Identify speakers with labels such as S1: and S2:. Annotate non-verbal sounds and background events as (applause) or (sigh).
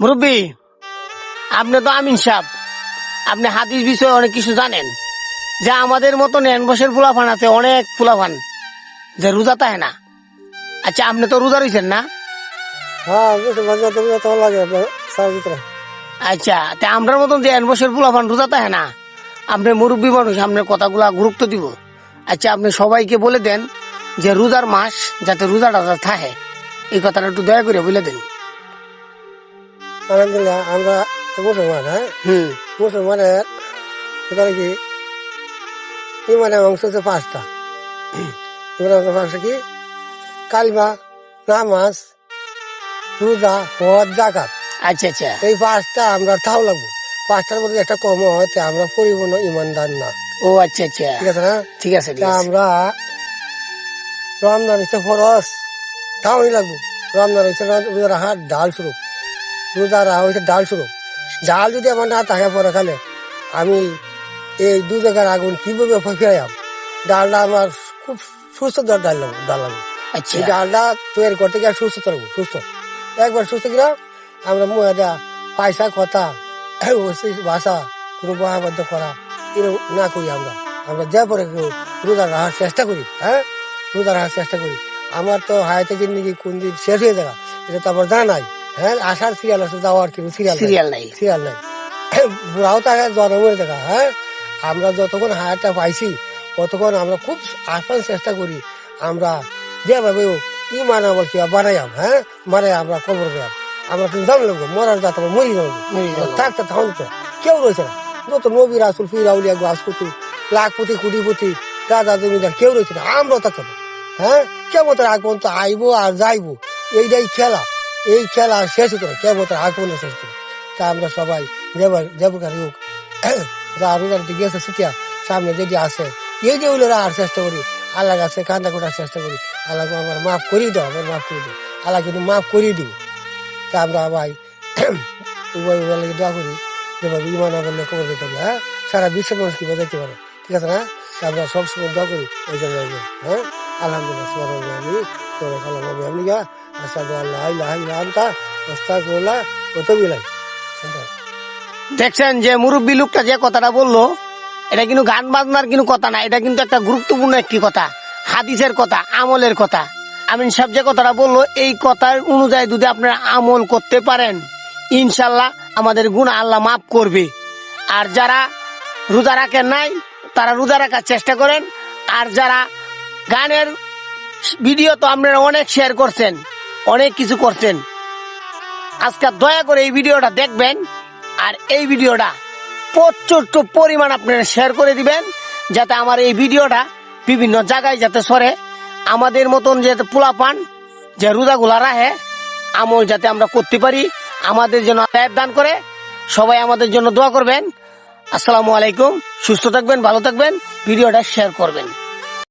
S1: মুরব্বী আপনি তো আমিন সাহ আপনি হাদিস বিষয়ে অনেক কিছু জানেন। যে আমাদের মতো নেন বসের ফুলাফান আছে অনেক ফুলাফান। যে রোজা তাহে না। আচ্ছা আপনি তো রোজা রয়েছেন না?
S2: হ্যাঁ
S1: আচ্ছা তা আমরা মতন যে বছর ফুলাফান রোজা তাহে না আপনি মুরব্বী মানুষ আপনার কথাগুলা গুরুত্ব দিব। আচ্ছা আপনি সবাইকে বলে দেন যে রোজার মাস যাতে রোজাটা থাকে এই কথাটা একটু দয়া করে বলে দেন।
S2: আলহামদুলিল্লাহ আমরা মুসলমান হ্যাঁ মুসলমানের সেখানে কি ইমানের অংশ হচ্ছে পাঁচটা ইমানের অংশ পাঁচটা কি কালিমা নামাজ রোজা হজ জাকাত
S1: আচ্ছা আচ্ছা
S2: এই পাঁচটা আমরা তাও লাগবো পাঁচটার মধ্যে একটা কম হয় তে আমরা পরিপূর্ণ ইমানদার না।
S1: ও আচ্ছা আচ্ছা।
S2: ঠিক আছে না?
S1: ঠিক আছে
S2: আমরা রমজান হচ্ছে ফরস তাওই লাগবো। রমজান হচ্ছে রোজা রাখার ডাল স্বরূপ রোজা রাখা হচ্ছে ডাল স্বরূপ ডাল যদি আমার না থাকে পরে খালে আমি এই দু জায়গার আগুন কীভাবে ফেরাইম ডালটা আমার খুব সুস্থ ডাল ডাল লাগবো ডাল লাগবো।
S1: আচ্ছা।
S2: এই ডালটা তৈরি করতে গিয়ে সুস্থ থাকব সুস্থ। একবার সুস্থ গেলাম আমরা মজা পয়সা কথা ভাষা কোনো মহাবদ্ধ করা এরকম না করি আমরা। আমরা যা পরে রোজা রাখার চেষ্টা করি হ্যাঁ? রোজা রাখার চেষ্টা করি। আমার তো হায়াতে জিন্দগি কোন দিন শেষ হয়ে যাওয়া এটা তো আমার জানা নাই। হ্যাঁ আসার সিরিয়াল আছে যাওয়ার কিন্তু সিরিয়াল
S1: সিরিয়াল নাই।
S2: সিরিয়াল নাই। বুড়াও জন্ম হয়ে দেখা হ্যাঁ? আমরা যতক্ষণ হায়ারটা পাইছি ততক্ষণ আমরা খুব আসার চেষ্টা করি আমরা যেভাবে হোক ইমান আমল কিবা বানাইয়াম হ্যাঁ? বানাই আমরা কবর দেয়াম। আমরা কিন্তু জান লাগবো মরার যাতে আমরা মরি যাব। থাকতে তখন তো কেউ রয়েছে না। যত নবী রাসুল ফির আউলিয়া গাছ কুতু লাখপতি কুটিপতি দাদা জমিদার কেউ রয়েছে না। আমরাও থাকতে না হ্যাঁ? কেমন আগ পর্যন্ত আইবো আর যাইবো এইটাই খেলা। এই খেলা শেষ করে কেমন আগ পর্যন্ত শেষ করে তা আমরা সবাই যেবার যেবার হোক যা রোজার গেছে শিখিয়া সামনে যেটি আছে এই যে ওগুলো রাখার চেষ্টা করি আল্লাহ কাছে কান্দা করার চেষ্টা করি, আল্লাহকে আমার মাফ করিয়ে দাও, আমার মাফ করে দিও, আল্লাহ কিন্তু মাফ করিয়ে দিব। তা আমরা ভাই (clears throat) উভয় উভয় লাগে দোয়া করি যেভাবে ইমান বললে খবর দিতে হবে হ্যাঁ? সারা বিশ্বের মানুষ কীভাবে দেখতে পারে? ঠিক আছে না? আমরা সবসময় দোয়া করি, এই জন্য হ্যাঁ? আলহামদুলিল্লাহ আমি আমি গা
S1: দেখছেন যে মুরব্বী লোকটা যে কথাটা বলল, এটা কিন্তু গান বাজনার কিন্তু কথা না, এটা কিন্তু একটা গুরুত্বপূর্ণ একটি কথা, হাদিসের কথা, আমলের কথা। আমিন সাহেব যে কথাটা বলল, এই কথার অনুযায়ী যদি আপনারা আমল করতে পারেন ইনশাল্লাহ আমাদের গুণ আল্লাহ মাফ করবে। আর যারা রোজা রাখেন নাই, তারা রোজা রাখার চেষ্টা করেন। আর যারা গানের ভিডিও তো আপনারা অনেক শেয়ার করছেন। অনেক কিছু করছেন আজকে দয়া করে এই ভিডিওটা দেখবেন আর এই ভিডিওটা প্রচুর পরিমাণ আপনারা শেয়ার করে দিবেন, যাতে আমার এই ভিডিওটা বিভিন্ন জায়গায় যাতে সরে। আমাদের মতন যে পোলা পান যে রোজাগুলা রাহে, আমল যাতে আমরা করতে পারি, আমাদের জন্য আদায় দান করে, সবাই আমাদের জন্য দোয়া করবেন। আসসালামু আলাইকুম, সুস্থ থাকবেন, ভালো থাকবেন, ভিডিওটা শেয়ার করবেন।